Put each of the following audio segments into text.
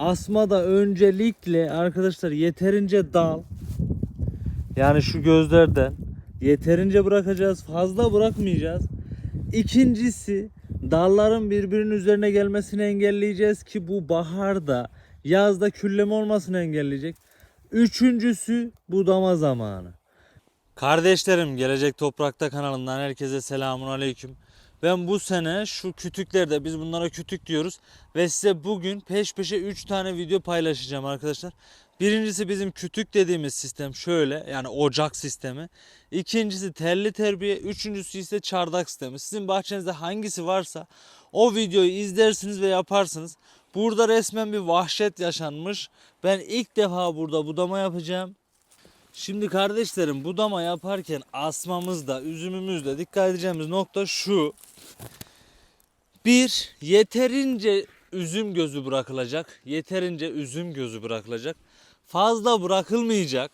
Asmada öncelikle arkadaşlar yeterince dal yani şu gözlerden yeterince bırakacağız. Fazla bırakmayacağız. İkincisi dalların birbirinin üzerine gelmesini engelleyeceğiz ki bu baharda yazda külleme olmasını engelleyecek. Üçüncüsü budama zamanı. Kardeşlerim Gelecek Toprakta kanalından herkese selamun aleyküm. Ben bu sene şu kütüklerde biz bunlara kütük diyoruz ve size bugün peş peşe 3 tane video paylaşacağım arkadaşlar. Birincisi bizim kütük dediğimiz sistem şöyle yani ocak sistemi. İkincisi telli terbiye. Üçüncüsü ise çardak sistemi. Sizin bahçenizde hangisi varsa o videoyu izlersiniz ve yaparsınız. Burada resmen bir vahşet yaşanmış. Ben ilk defa burada budama yapacağım. Şimdi kardeşlerim budama yaparken asmamızda, üzümümüzde dikkat edeceğimiz nokta şu. Bir, yeterince üzüm gözü bırakılacak. Yeterince üzüm gözü bırakılacak. Fazla bırakılmayacak.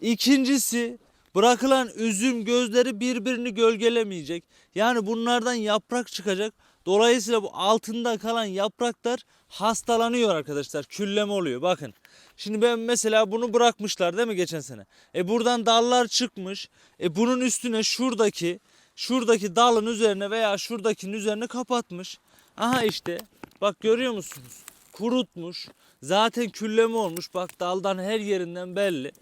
İkincisi, bırakılan üzüm gözleri birbirini gölgelemeyecek. Yani bunlardan yaprak çıkacak. Dolayısıyla bu altında kalan yapraklar hastalanıyor arkadaşlar. Külleme oluyor. Bakın. Şimdi ben mesela bunu bırakmışlar değil mi geçen sene? E buradan dallar çıkmış. E bunun üstüne şuradaki şuradaki dalın üzerine veya şuradakinin üzerine kapatmış. Aha işte bak görüyor musunuz? Kurutmuş. Zaten külleme olmuş. Bak daldan her yerinden belli.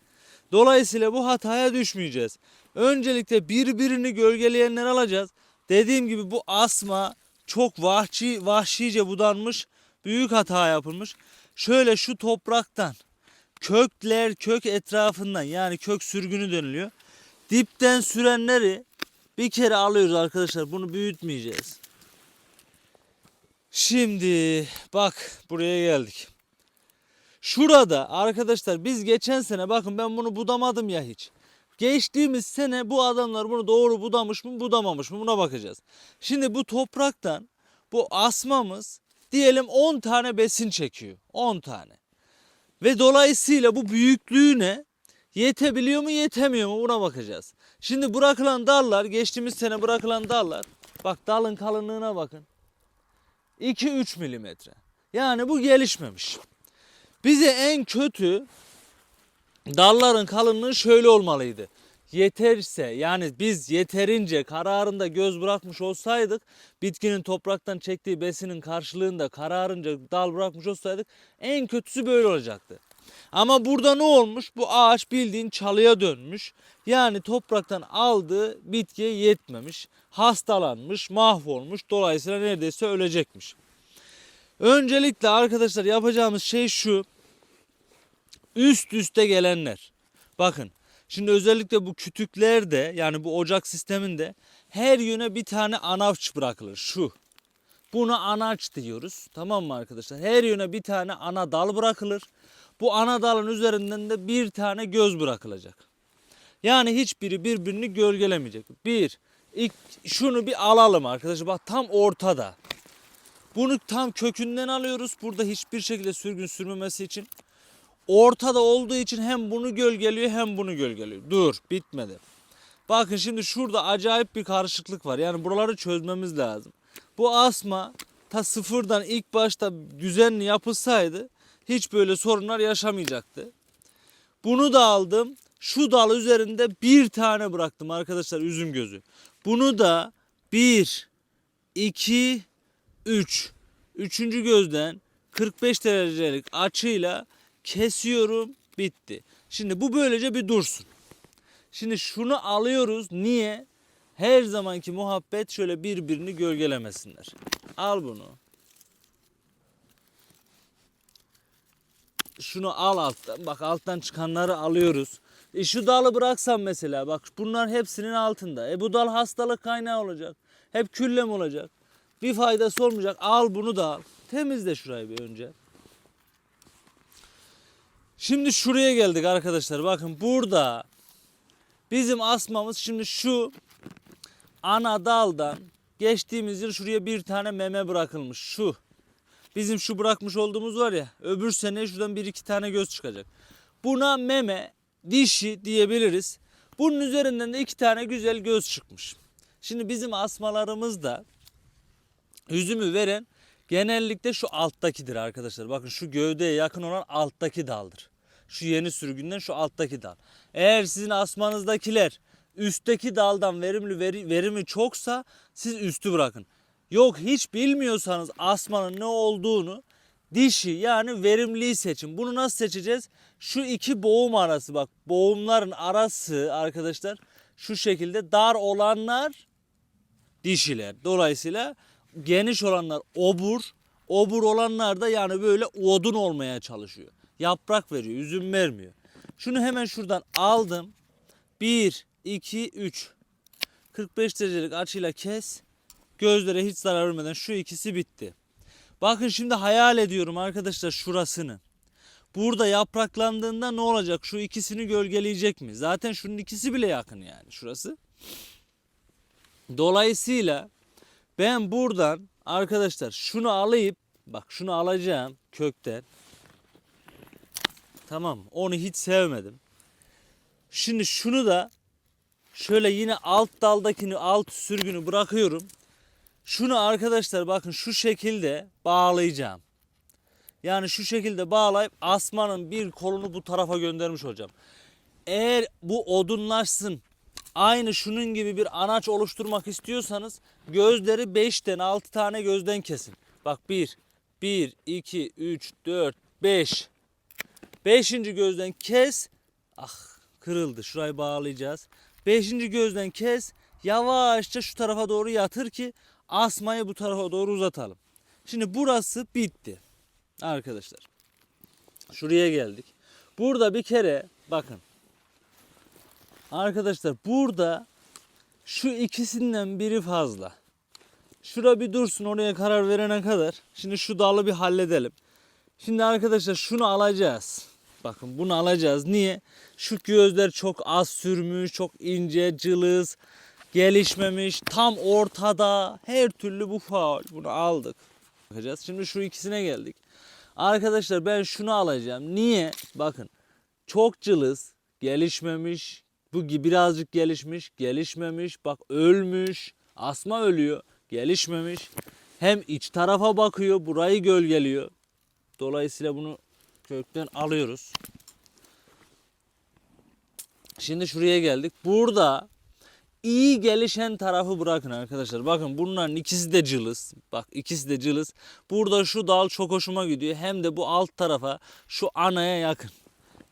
Dolayısıyla bu hataya düşmeyeceğiz. Öncelikle birbirini gölgeleyenler alacağız. Dediğim gibi bu asma çok vahşi, vahşice budanmış. Büyük hata yapılmış. Şöyle şu topraktan kökler kök etrafından yani kök sürgünü deniliyor. Dipten sürenleri bir kere alıyoruz arkadaşlar. Bunu büyütmeyeceğiz. Şimdi bak buraya geldik. Şurada arkadaşlar biz geçen sene bakın ben bunu budamadım ya hiç. Geçtiğimiz sene bu adamlar bunu doğru budamış mı budamamış mı buna bakacağız. Şimdi bu topraktan bu asmamız diyelim 10 tane besin çekiyor. 10 tane. Ve dolayısıyla bu büyüklüğüne yetebiliyor mu yetemiyor mu buna bakacağız. Şimdi bırakılan dallar geçtiğimiz sene bırakılan dallar bak dalın kalınlığına bakın. 2-3 milimetre. Yani bu gelişmemiş. Bize en kötü dalların kalınlığı şöyle olmalıydı. Yeterse yani biz yeterince kararında göz bırakmış olsaydık bitkinin topraktan çektiği besinin karşılığında kararınca dal bırakmış olsaydık en kötüsü böyle olacaktı. Ama burada ne olmuş? Bu ağaç bildiğin çalıya dönmüş. Yani topraktan aldığı bitkiye yetmemiş. Hastalanmış, mahvolmuş. Dolayısıyla neredeyse ölecekmiş. Öncelikle arkadaşlar yapacağımız şey şu. Üst üste gelenler. Bakın şimdi özellikle bu kütüklerde yani bu ocak sisteminde her yöne bir tane anaç bırakılır. Şu. Buna anaç diyoruz. Tamam mı arkadaşlar? Her yöne bir tane ana dal bırakılır. Bu ana dalın üzerinden de bir tane göz bırakılacak. Yani hiçbiri birbirini gölgelemeyecek. Bir, ilk, şunu bir alalım arkadaşlar. Bak tam ortada. Bunu tam kökünden alıyoruz. Burada hiçbir şekilde sürgün sürmemesi için. Ortada olduğu için hem bunu gölgeliyor hem bunu gölgeliyor. Dur bitmedi. Bakın şimdi şurada acayip bir karışıklık var. Yani buraları çözmemiz lazım. Bu asma ta sıfırdan ilk başta düzenli yapılsaydı hiç böyle sorunlar yaşamayacaktı. Bunu da aldım. Şu dal üzerinde bir tane bıraktım arkadaşlar üzüm gözü. Bunu da bir, iki, üç. Üçüncü gözden 45 derecelik açıyla kesiyorum bitti. Şimdi bu böylece bir dursun. Şimdi şunu alıyoruz. Niye? Her zamanki muhabbet şöyle birbirini gölgelemesinler. Al bunu. Şunu al alttan. Bak alttan çıkanları alıyoruz. E şu dalı bıraksam mesela bak bunlar hepsinin altında. E bu dal hastalık kaynağı olacak. Hep küllem olacak. Bir faydası olmayacak. Al bunu da al. Temizle şurayı bir önce. Şimdi şuraya geldik arkadaşlar. Bakın burada bizim asmamız şimdi şu ana daldan geçtiğimiz yıl şuraya bir tane meme bırakılmış. Şu. Bizim şu bırakmış olduğumuz var ya öbür sene şuradan bir iki tane göz çıkacak. Buna meme dişi diyebiliriz. Bunun üzerinden de iki tane güzel göz çıkmış. Şimdi bizim asmalarımızda üzümü veren genellikle şu alttakidir arkadaşlar. Bakın şu gövdeye yakın olan alttaki daldır. Şu yeni sürgünden şu alttaki dal. Eğer sizin asmanızdakiler üstteki daldan verimli veri, verimi çoksa siz üstü bırakın. Yok hiç bilmiyorsanız asmanın ne olduğunu dişi yani verimliyi seçin. Bunu nasıl seçeceğiz? Şu iki boğum arası bak boğumların arası arkadaşlar şu şekilde dar olanlar dişiler. Dolayısıyla geniş olanlar obur, obur olanlar da yani böyle odun olmaya çalışıyor. Yaprak veriyor, üzüm vermiyor. Şunu hemen şuradan aldım. 1, 2, 3. 45 derecelik açıyla kes. Gözlere hiç zarar vermeden şu ikisi bitti. Bakın şimdi hayal ediyorum arkadaşlar şurasını. Burada yapraklandığında ne olacak? Şu ikisini gölgeleyecek mi? Zaten şunun ikisi bile yakın yani şurası. Dolayısıyla ben buradan arkadaşlar şunu alayıp bak şunu alacağım kökten. Tamam onu hiç sevmedim. Şimdi şunu da şöyle yine alt daldakini alt sürgünü bırakıyorum. Şunu arkadaşlar bakın şu şekilde bağlayacağım. Yani şu şekilde bağlayıp asmanın bir kolunu bu tarafa göndermiş olacağım. Eğer bu odunlaşsın aynı şunun gibi bir anaç oluşturmak istiyorsanız gözleri 5'ten 6 tane gözden kesin. Bak 1, 1, 2, 3, 4, 5. 5. gözden kes. Ah kırıldı şurayı bağlayacağız. 5. gözden kes. Yavaşça şu tarafa doğru yatır ki asmayı bu tarafa doğru uzatalım. Şimdi burası bitti. Arkadaşlar. Şuraya geldik. Burada bir kere bakın. Arkadaşlar burada şu ikisinden biri fazla. Şura bir dursun oraya karar verene kadar. Şimdi şu dalı bir halledelim. Şimdi arkadaşlar şunu alacağız. Bakın bunu alacağız. Niye? Şu gözler çok az sürmüş, çok ince, cılız, gelişmemiş, tam ortada. Her türlü bu faul. Bunu aldık. Bakacağız. Şimdi şu ikisine geldik. Arkadaşlar ben şunu alacağım. Niye? Bakın. Çok cılız, gelişmemiş. Bu birazcık gelişmiş, gelişmemiş. Bak ölmüş. Asma ölüyor. Gelişmemiş. Hem iç tarafa bakıyor, burayı gölgeliyor. Dolayısıyla bunu kökten alıyoruz. Şimdi şuraya geldik. Burada iyi gelişen tarafı bırakın arkadaşlar. Bakın bunların ikisi de cılız. Bak ikisi de cılız. Burada şu dal çok hoşuma gidiyor. Hem de bu alt tarafa şu anaya yakın.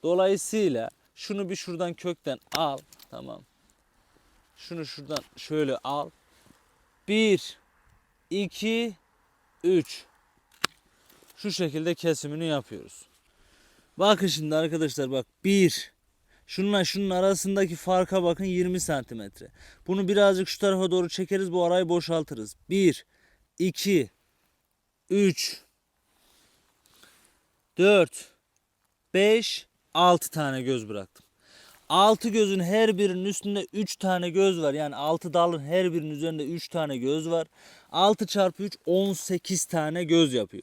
Dolayısıyla şunu bir şuradan kökten al. Tamam. Şunu şuradan şöyle al. Bir, iki, üç. Şu şekilde kesimini yapıyoruz. Bakın şimdi arkadaşlar bak bir. Şununla şunun arasındaki farka bakın 20 santimetre. Bunu birazcık şu tarafa doğru çekeriz bu arayı boşaltırız. 1, 2, 3, 4, 5, 6 tane göz bıraktım. 6 gözün her birinin üstünde 3 tane göz var. Yani 6 dalın her birinin üzerinde 3 tane göz var. 6 çarpı 3 18 tane göz yapıyor.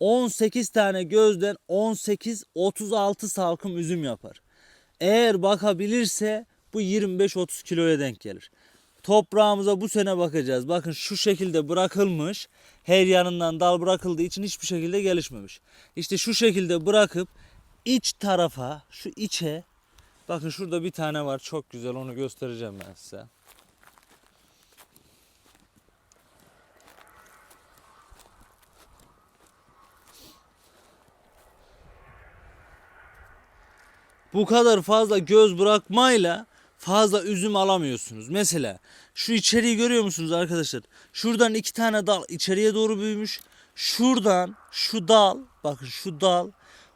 18 tane gözden 18 36 salkım üzüm yapar. Eğer bakabilirse bu 25-30 kiloya denk gelir. Toprağımıza bu sene bakacağız. Bakın şu şekilde bırakılmış. Her yanından dal bırakıldığı için hiçbir şekilde gelişmemiş. İşte şu şekilde bırakıp iç tarafa, şu içe bakın şurada bir tane var çok güzel onu göstereceğim ben size. bu kadar fazla göz bırakmayla fazla üzüm alamıyorsunuz. Mesela şu içeriği görüyor musunuz arkadaşlar? Şuradan iki tane dal içeriye doğru büyümüş. Şuradan şu dal bakın şu dal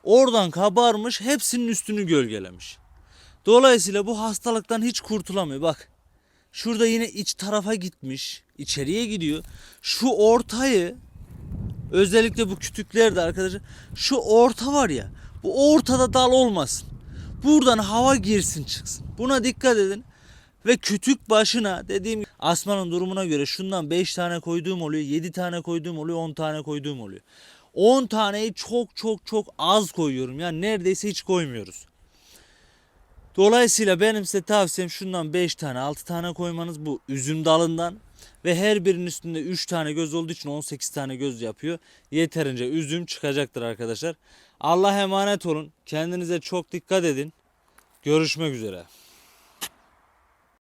oradan kabarmış hepsinin üstünü gölgelemiş. Dolayısıyla bu hastalıktan hiç kurtulamıyor. Bak şurada yine iç tarafa gitmiş. içeriye gidiyor. Şu ortayı özellikle bu kütüklerde arkadaşlar şu orta var ya bu ortada dal olmasın. Buradan hava girsin çıksın. Buna dikkat edin. Ve kütük başına dediğim gibi asmanın durumuna göre şundan 5 tane koyduğum oluyor, 7 tane koyduğum oluyor, 10 tane koyduğum oluyor. 10 taneyi çok çok çok az koyuyorum. Yani neredeyse hiç koymuyoruz. Dolayısıyla benim size tavsiyem şundan 5 tane 6 tane koymanız bu üzüm dalından. Ve her birinin üstünde 3 tane göz olduğu için 18 tane göz yapıyor. Yeterince üzüm çıkacaktır arkadaşlar. Allah emanet olun. Kendinize çok dikkat edin. Görüşmek üzere.